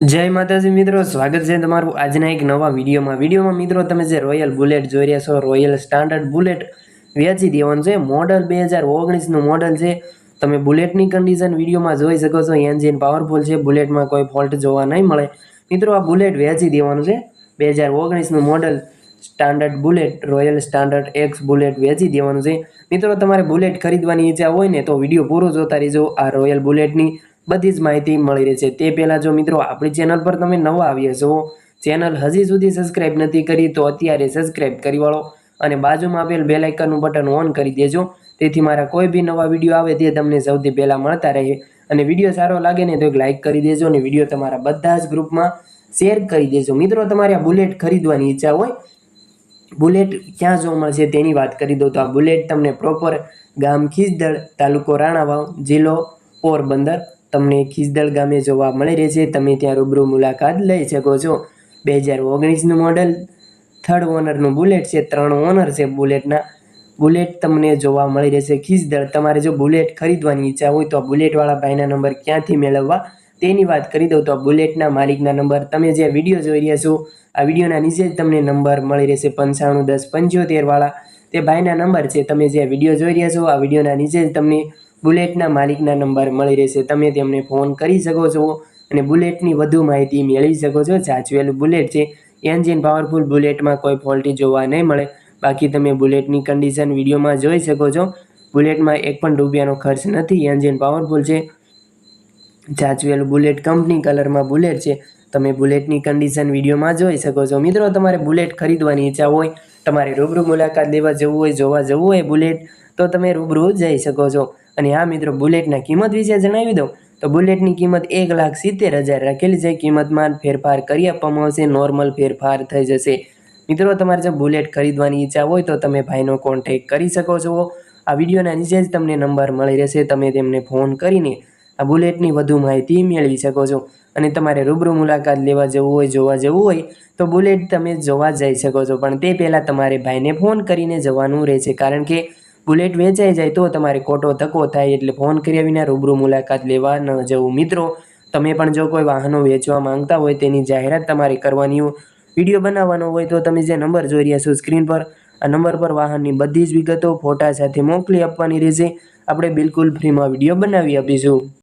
જય માતાજી મિત્રો, સ્વાગત છે તમારું આજના એક નવા વિડીયોમાં. વિડીયોમાં મિત્રો, તમે જે રોયલ બુલેટ જોઈ રહ્યા છો રોયલ સ્ટાન્ડર્ડ બુલેટ વેચી દેવાનું છે. મોડલ બે હજાર ઓગણીસનું મોડલ છે. તમે બુલેટની કન્ડિશન વિડીયોમાં જોઈ શકો છો. એન્જિન પાવરફુલ છે. બુલેટમાં કોઈ ફોલ્ટ જોવા નહીં મળે. મિત્રો, આ બુલેટ વેચી દેવાનું છે. બે હજાર ઓગણીસનું model standard Bullet royal standard X Bullet વેચી દેવાનું છે. મિત્રો, તમારે બુલેટ ખરીદવાની ઈચ્છા હોય ને, તો વીડિયો પૂરો જોતા રહેજો. આ રોયલ બુલેટની બધી જ માહિતી મળી રહેશે તે પહેલાં જો મિત્રો, આપણી ચેનલ પર તમે નવા આવ્યા છો ચેનલ હજી સુધી સબસ્ક્રાઈબ નથી કરી, તો અત્યારે સબસ્ક્રાઈબ કરી વાળો અને બાજુમાં આપેલ બેલ આઇકનનું બટન ઓન કરી દેજો. તેથી મારા કોઈ બી નવા વીડિયો આવે તે તમને સૌથી પહેલાં મળતા રહે. અને વીડિયો સારો લાગે ને તો એક લાઇક કરી દેજો અને વીડિયો તમારા બધા જ ગ્રુપમાં શેર કરી દેજો. મિત્રો, તમારે આ બુલેટ ખરીદવાની ઈચ્છા હોય બુલેટ ક્યાં જોવા મળશે તેની વાત કરી દઉં તો આ બુલેટ તમને પ્રોપર ગામ ખીજદળ તાલુકો રાણાવાવ જિલ્લો પોરબંદર તમને ખીજદળ ગામે જોવા મળી રહેશે. તમે ત્યાં રૂબરૂ મુલાકાત લઈ શકો છો. બે હજાર ઓગણીસનું મોડલ થર્ડ ઓનરનું બુલેટ છે, ત્રણ ઓનર છે બુલેટના. બુલેટ તમને જોવા મળી રહેશે. ખીજદળ તમારે જો બુલેટ ખરીદવાની ઈચ્છા હોય તો આ બુલેટવાળા ભાઈના નંબર ક્યાંથી મેળવવા? તેની વાત કરી દઉં તો આ બુલેટના માલિકના નંબર તમે જે વીડિયો જોઈ રહ્યા છો, આ વિડીયોના નીચે જ તમને નંબર મળી રહેશે પંચાણું દસ પંચોતેરવાળા તે ભાઈના નંબર છે. તમે જે વીડિયો જોઈ રહ્યા છો, આ વિડીયોના નીચે જ તમને બુલેટના માલિકના નંબર મળી રહેશે. તમે તેમને ફોન કરી શકો છો અને બુલેટની વધુ માહિતી મેળવી શકો છો. સાચવેલું બુલેટ છે. એન્જિન પાવરફુલ બુલેટમાં કોઈ ફોલ્ટી જોવા નહીં મળે. બાકી તમે બુલેટની કન્ડિશન વિડીયોમાં જોઈ શકો છો. બુલેટમાં એક પણ રૂપિયાનો ખર્ચ નથી. એન્જિન પાવરફુલ છે. સાચવેલું બુલેટ કંપની કલરમાં બુલેટ છે. તમે બુલેટની કન્ડિશન વિડીયોમાં જોઈ શકો છો. મિત્રો, તમારે બુલેટ ખરીદવાની ઈચ્છા હોય, તમારે રૂબરૂ મુલાકાત લેવા જવું હોય, જોવા જવું હોય બુલેટ, તો તમે રૂબરૂ જઈ શકો છો. અને આ મિત્રો, બુલેટના કિંમત વિશે જણાવી દઉં. તો બુલેટની કિંમત એક લાખ સિત્તેર હજાર રાખેલી છે. કિંમતમાં ફેરફાર કરી આપવામાં આવશે. નોર્મલ ફેરફાર થઈ જશે. મિત્રો, તમારે જો બુલેટ ખરીદવાની ઈચ્છા હોય તો તમે ભાઈનો કોન્ટેક કરી શકો છો. આ વિડીયોના નીચે જ તમને નંબર મળી રહેશે. તમે તેમને ફોન કરીને આ બુલેટની વધુ માહિતી મેળવી શકો છો. અને તમારે રૂબરૂ મુલાકાત લેવા જવું હોય, જોવા જવું હોય, તો બુલેટ તમે જોવા જઈ શકો છો. પણ તે પહેલાં તમારે ભાઈને ફોન કરીને જવાનું રહેશે. કારણ કે બુલેટ વેચાઈ જાય તો તમારે ખોટો ધક્કો થાય એટલે ફોન કર્યા વિના રૂબરૂ મુલાકાત લેવા ન જવું. મિત્રો, તમે પણ જો કોઈ વાહનો વેચવા માંગતા હોય તેની જાહેરાત તમારે કરવાની હોય, વીડિયો બનાવવાનો હોય તો તમે જે નંબર જોઈ રહ્યા છો સ્ક્રીન પર, આ નંબર પર વાહનની બધી જ વિગતો ફોટા સાથે મોકલી આપવાની રહેશે. આપણે બિલકુલ ફ્રીમાં વીડિયો બનાવી આપીશું.